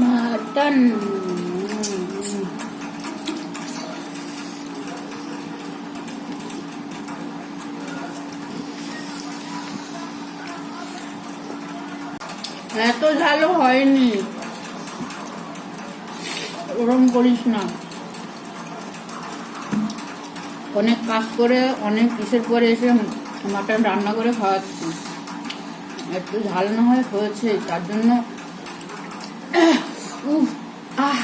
Mutton. এত ঝালও হয়নি। ওরম করিস না। অনেক কাজ করে, অনেক কিসের পরে এসে মাটন রান্না করে খাওয়াচ্ছি। একটু ঝাল না হয় হয়েছে, তার জন্য আহ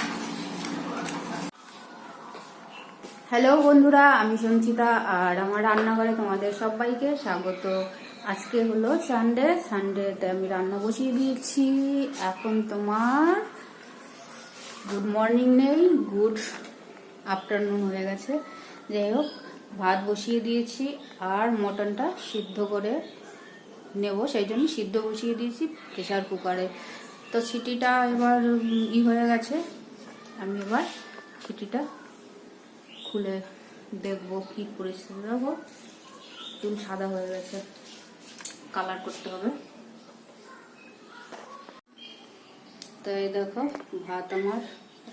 হ্যালো বন্ধুরা, আমি সঞ্চিতা আর আমার রান্নাঘরে তোমাদের সবাইকে স্বাগত। আজকে হলো সানডে সানডেতে আমি রান্না বসিয়ে দিয়েছি। এখন তোমার গুড মর্নিং নেই, গুড আফটারনুন হয়ে গেছে। যাই হোক, ভাত বসিয়ে দিয়েছি আর মটনটা সিদ্ধ করে নেব। সেই জন্য সিদ্ধ বসিয়ে দিয়েছি প্রেশার কুকারে। তো সিটিটা এবার ই হয়ে গেছে। আমি এবার সিটিটা খুলে দেখব কি পরিস্থিতি। দেখো, চুল সাদা হয়ে গেছে। কালার করতে হবে। তো এই দেখো, ভাত আমার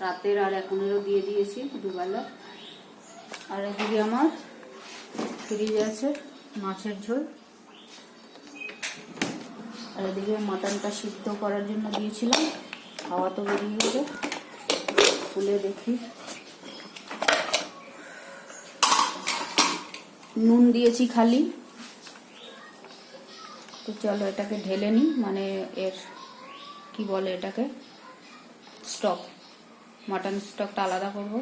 রাতের আর এখনেরও দিয়ে দিয়েছি দুবেলা। আর এদিকে আমার ফ্রিজ আছে, মাছের ঝোল। আর এদিকে মাটনটা সিদ্ধ করার জন্য দিয়েছিলাম। হাওয়া তো বেরিয়ে গেছে খুলে দেখি। নুন দিয়েছি খালি। তো চলো এটাকে ঢেলে নিই মানে এর কি বলে এটাকে? স্টক। মাটন স্টকটা আলাদা করব।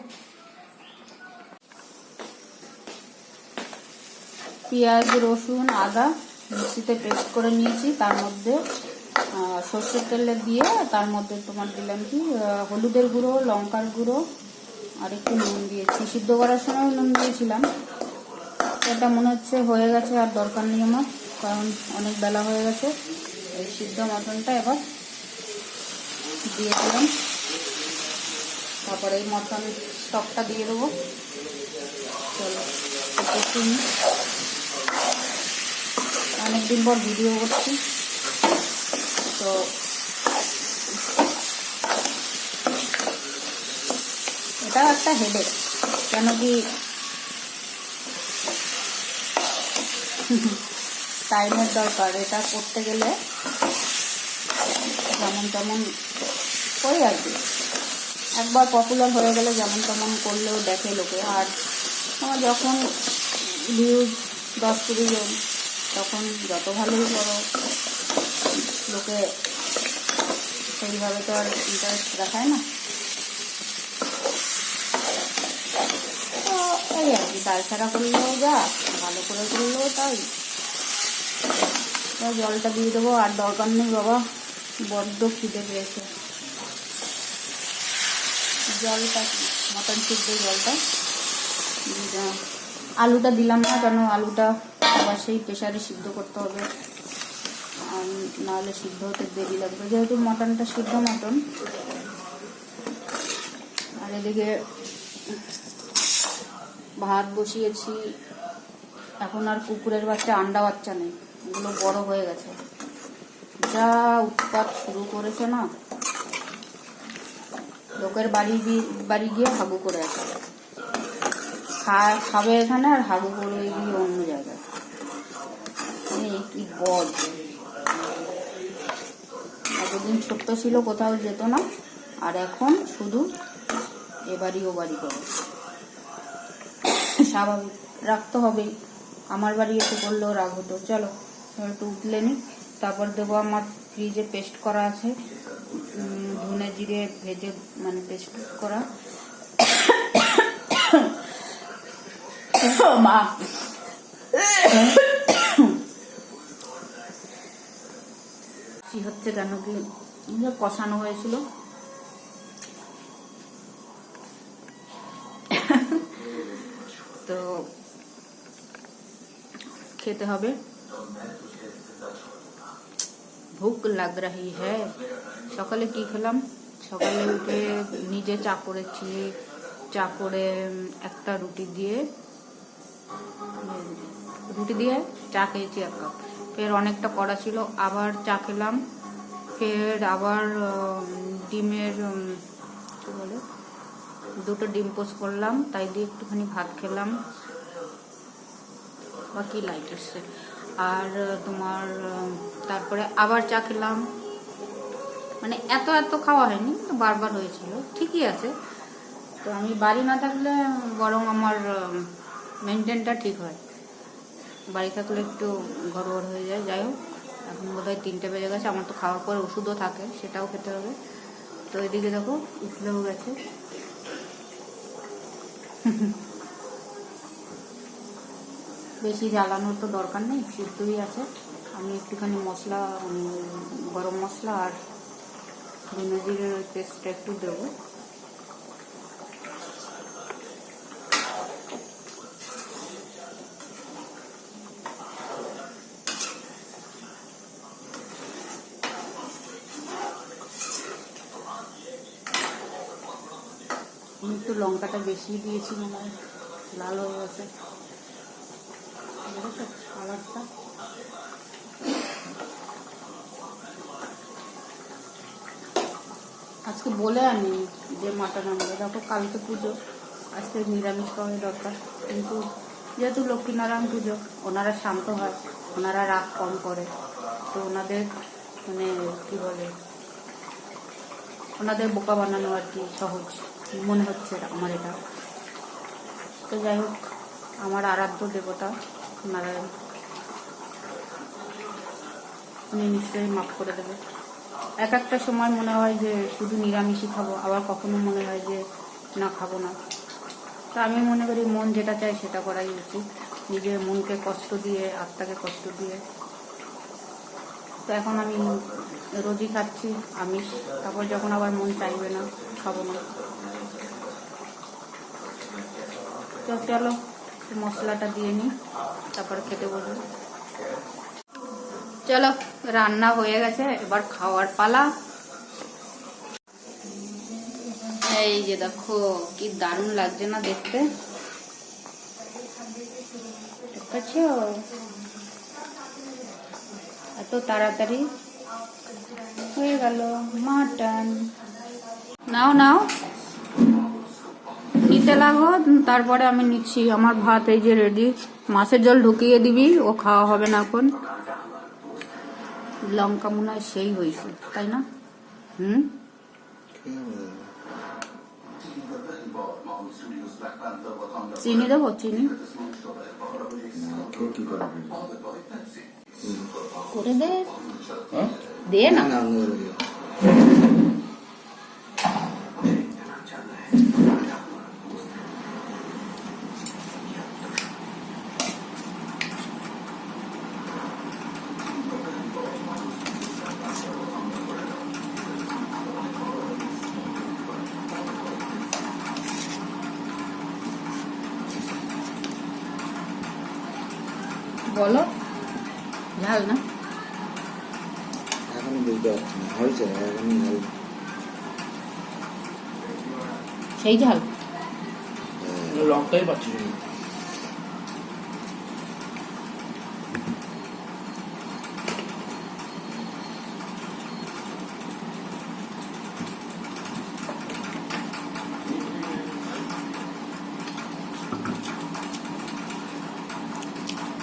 পেঁয়াজ, রসুন, আদা মিক্সিতে পেস্ট করে নিয়েছি, তার মধ্যে সর্ষের তেলে দিয়ে, তার মধ্যে তোমার দিলাম কি হলুদের গুঁড়ো, লঙ্কার গুঁড়ো, আর একটু নুন দিয়েছি। সিদ্ধ করার সময় নুন দিয়েছিলাম। এটা মনে হচ্ছে হয়ে গেছে, আর দরকার নেই আমার, কারণ অনেক বেলা হয়ে গেছে। এই সিদ্ধ মটনটা এবার দিয়ে দিলাম তারপরে এই মটন স্টকটা দিয়ে দেবো। চলো, একটু। অনেকদিন পর ভিডিও করছি। তো এটাও একটা হেডেক কেন কি টাইমের দরকার। এটা করতে গেলে যেমন তেমন করি আর কি। একবার পপুলার হয়ে গেলে যেমন তেমন করলেও দেখে লোকে। আর আমার যখন ভিউজ দশ কুড়ি জন তখন যত ভালোই করো লোকে সেইভাবে তো আর ইন্টারেস্ট দেখায় না। তো আর কি ছাড়া করলেও যা, ভালো করে করলেও তাই। জলটা দিয়ে দেবো, আর দরকার নেই বাবা, বড্ড খিদে পেয়েছে। জলটা মটন সিদ্ধ জলটা? দিয়ে। আলুটা দিলাম না, কেন আলুটা আবার সেই প্রেশারে সিদ্ধ করতে হবে। নাহলে সিদ্ধ হতে দেরি লাগবে, যেহেতু মটনটা সিদ্ধ মটন। আর এদিকে ভাত বসিয়েছি। এখন আর কুকুরের বাচ্চা, আন্ডা বাচ্চা নেই, এগুলো বড় হয়ে গেছে। যা উৎপাত শুরু করেছে না, লোকের বাড়ি বাড়ি গিয়ে হাগু করে খা- খাবে এখানে আর হাগু করে গিয়ে অন্য জায়গায়। এই কি বদ এতদিন ছোট্ট ছিল, কোথাও যেত না। আর এখন শুধু এবারই ও বাড়ি করে। স্বাভাবিক, রাখতে হবেই আমার বাড়ি এসে করলেও রাগ হতো। চলো একটু উঠলে নি তারপর দেবো আমার ফ্রিজে পেস্ট করা আছে। ধনে জিরে ভেজে মানে পেস্ট করা। মা। হচ্ছে কেন কি? কষানো হয়েছিল। তো খেতে হবে। ভুক লাগ রাহি হ্যাঁ সকালে কি খেলাম? সকালে উঠে নিজে চা করেছি। চা করে একটা রুটি দিয়ে রুটি দিয়ে চা খেয়েছি এক কাপ। ফের অনেকটা করা ছিল, আবার চা খেলাম। ফের আবার ডিমের কি বলে, দুটো ডিম পোস্ট করলাম, তাই দিয়ে একটুখানি ভাত খেলাম। বাকি লাইট এসছে। আর তোমার তারপরে আবার চা খেলাম। মানে এত এত খাওয়া হয়নি, কিন্তু বারবার হয়েছিল। ঠিকই আছে। তো আমি বাড়ি না থাকলে, বরং আমার মেনটেনটা ঠিক হয়। বাড়ি থাকলে একটু গড়বড় হয়ে যায়, যাই হোক। এখন বোধ হয় তিনটে বেজে গেছে, আমার তো খাওয়ার পর ওষুধও থাকে, সেটাও খেতে হবে। তো এদিকে দেখো, উঠলেও গেছে। বেশি জ্বালানোর তো দরকার নেই, সিদ্ধই আছে। আমি একটুখানি মশলা গরম মশলা আর ধনে জিরের পেস্টটা একটু দেবো। আমি একটু লঙ্কাটা বেশি দিয়েছি মনে হয়। লাল হয়ে গেছে কালারটা। আজকে বলে আনি যে মাটন আনবে। দেখো কালকে পুজো, আজকে নিরামিষ খাওয়াই দরকার। কিন্তু যেহেতু লক্ষ্মীনারায়ণ পুজো, ওনারা শান্ত হয়, ওনারা রাগ কম করে। তো ওনাদের মানে কি বলে, ওনাদের বোকা বানানো আর কি সহজ। মনে হচ্ছে আমার এটা? তো যাই হোক, আমার আরাধ্য দেবতা, নারায়ণ। উনি নিশ্চয়ই মাফ করে দেবে। এক একটা সময় মনে হয় যে শুধু নিরামিষই খাব, আবার কখনো মনে হয় যে না, খাব না। তো আমি মনে করি মন যেটা চায় সেটা করাই উচিত। নিজের মনকে কষ্ট দিয়ে, আত্মাকে কষ্ট দিয়ে। তো এখন আমি রোজই খাচ্ছি, আমিষ। তারপর যখন আবার মন চাইবে না, খাব না। তো চলো, মশলাটা দিয়ে নিই তারপরে খেতে বলব চলো, রান্না হয়ে গেছে, এবার খাওয়ার পালা। এই যে দেখো, কি দারুণ লাগছে না দেখতে? এত তাড়াতাড়ি। হয়ে গেল, মাটন। নাও নাও। নিতে লাগো তারপরে আমি নিচ্ছি আমার ভাত এই যে রেডি মাছের জল ঢুকিয়ে দিবি ও খাওয়া হবে না এখন। লঙ্কা মনে হয় সেই হয়েছে তাই না? হুম? চিনি দেবো চিনি? করে? দে। দে না। বলো। ঝাল না? এখন বুঝতে পারছি না হয়েছে এখন ঝাল সেই ঝাল? লঙ্কাই পাচ্ছি। না।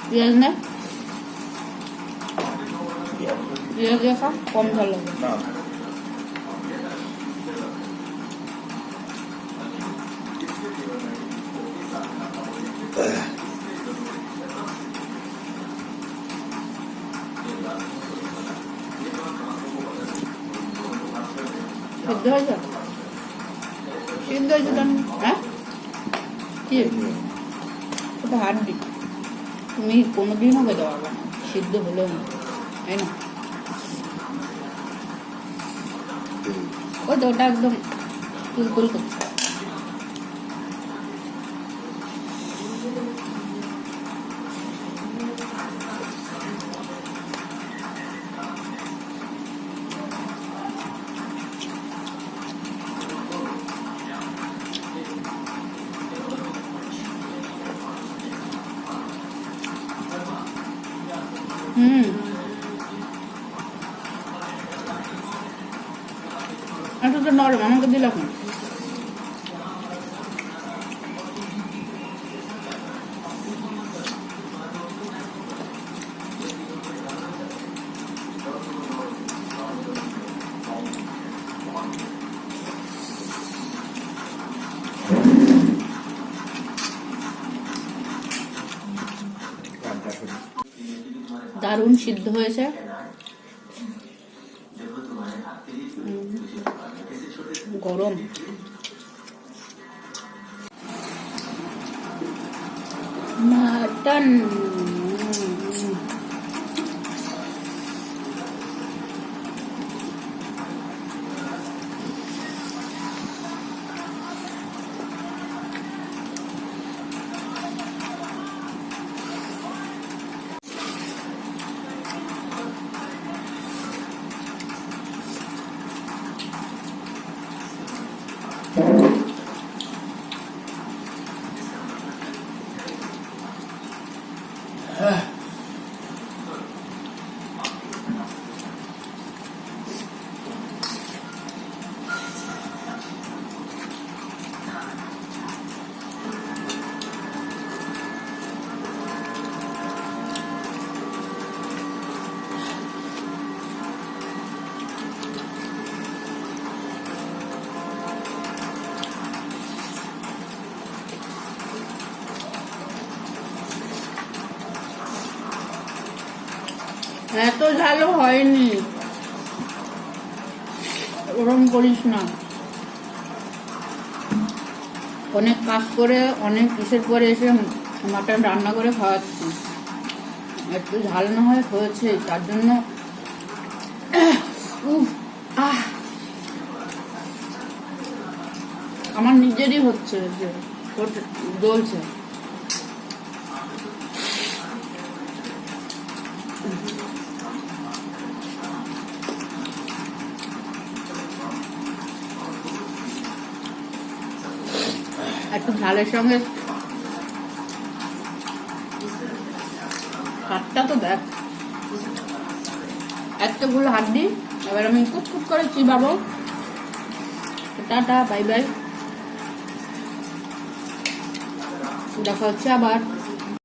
পেঁয়াজ নে পেঁয়াজ দিয়ে কম ঝাল লাগবে না। সিদ্ধ হয়েছে? সিদ্ধ হয়েছে হ্যাঁ? কি? ওটা হাড্ডি তুমি কোনোদিনও খেতে পারবে না। সিদ্ধ হলেও না তাই না? ওই তো ওটা একদম কুলকুল করছে। হুম। এটা তো নরম আমাকে দিল এখন দারুণ সিদ্ধ হয়েছে। এত ঝালও হয়নি। ওরম করিস না। অনেক কাজ করে, অনেক কিসের পরে এসে মাটন রান্না করে খাওয়াচ্ছি। একটু ঝাল না হয় হয়েছে, তার জন্য আমার নিজেরই হচ্ছে জ্বলছে। একটু ঝালের সঙ্গে। হাতটা তো দেখ। এতগুলো হাত দিই এবার আমি খুব খুব করে চিবাবো। Tata, bye bye. দেখা হচ্ছে আবার।